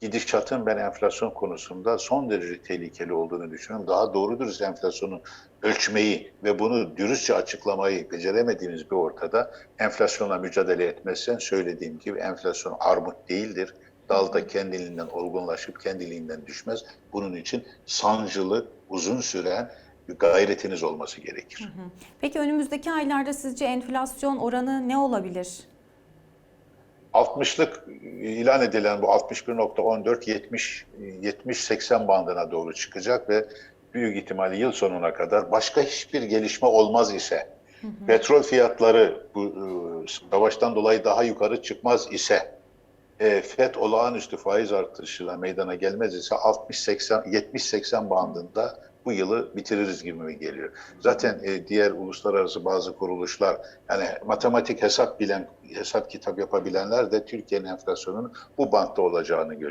gidişatın ben enflasyon konusunda son derece tehlikeli olduğunu düşünüyorum. Daha doğru dürüst enflasyonu ölçmeyi ve bunu dürüstçe açıklamayı beceremediğimiz bir ortada enflasyonla mücadele etmezsen söylediğim gibi enflasyon armut değildir. Dalda kendiliğinden olgunlaşıp kendiliğinden düşmez. Bunun için sancılı, uzun süren gayretiniz olması gerekir. Peki önümüzdeki aylarda sizce enflasyon oranı ne olabilir? 60'lık ilan edilen bu 61.14 70 70 80 bandına doğru çıkacak ve büyük ihtimalle yıl sonuna kadar başka hiçbir gelişme olmaz ise petrol fiyatları bu e, savaştan dolayı daha yukarı çıkmaz ise e, FED olağanüstü faiz artışıyla meydana gelmez ise 60-80 70-80 bandında bu yılı bitiririz gibi geliyor. Zaten e, diğer uluslararası bazı kuruluşlar yani matematik hesap bilen hesap kitap yapabilenler de Türkiye'nin enflasyonunun bu bantta olacağını görüyor.